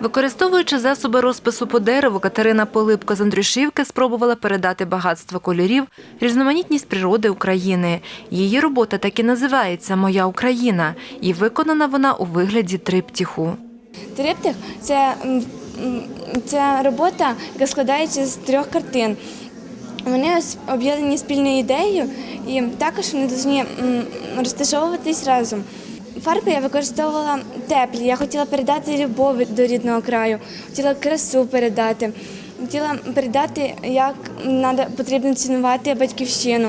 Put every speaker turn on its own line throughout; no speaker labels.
Використовуючи засоби розпису по дереву, Катерина Полипко з Андрюшівки спробувала передати багатство кольорів, різноманітність природи України. Її робота так і називається Моя Україна, і виконана вона у вигляді триптіху.
Триптих це, це робота, яка складається з трьох картин. Вони об'єднані спільною ідеєю і також вони повинні розташовуватись разом. Фарби я використовувала теплі. Я хотіла передати любов до рідного краю, хотіла красу передати, хотіла передати, як потрібно цінувати батьківщину.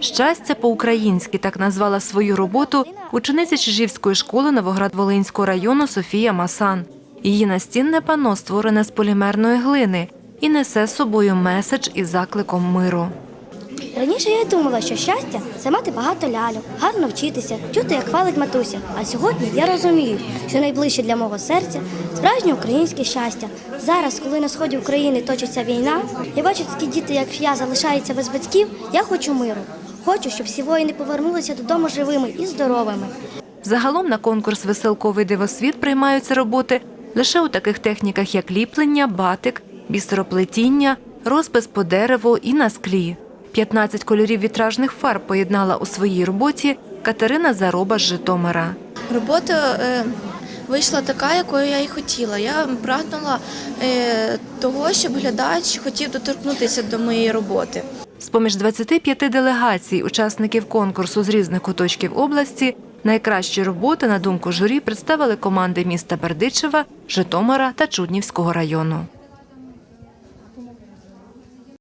Щастя по-українськи так назвала свою роботу учениця Чижівської школи Новоград-Волинського району Софія Масан. Її настінне панно створене з полімерної глини і несе з собою меседж із закликом миру.
Раніше я думала, що щастя це мати багато ляльок, гарно вчитися, чути, як хвалить матуся. А сьогодні я розумію, що найближче для мого серця справжнє українське щастя. Зараз, коли на сході України точиться війна, я бачу такі діти, як я, залишаються без батьків. Я хочу миру. Хочу, щоб всі воїни повернулися додому живими і здоровими.
Загалом на конкурс Веселковий дивосвіт приймаються роботи лише у таких техніках, як ліплення, батик, бісероплетіння, розпис по дереву і на склі. 15 кольорів вітражних фарб поєднала у своїй роботі Катерина Зароба з Житомира.
Робота е, вийшла така, якою я і хотіла. Я прагнула е, того, щоб глядач хотів доторкнутися до моєї роботи.
З-поміж 25 делегацій, учасників конкурсу з різних куточків області, найкращі роботи, на думку журі, представили команди міста Бердичева, Житомира та Чуднівського району.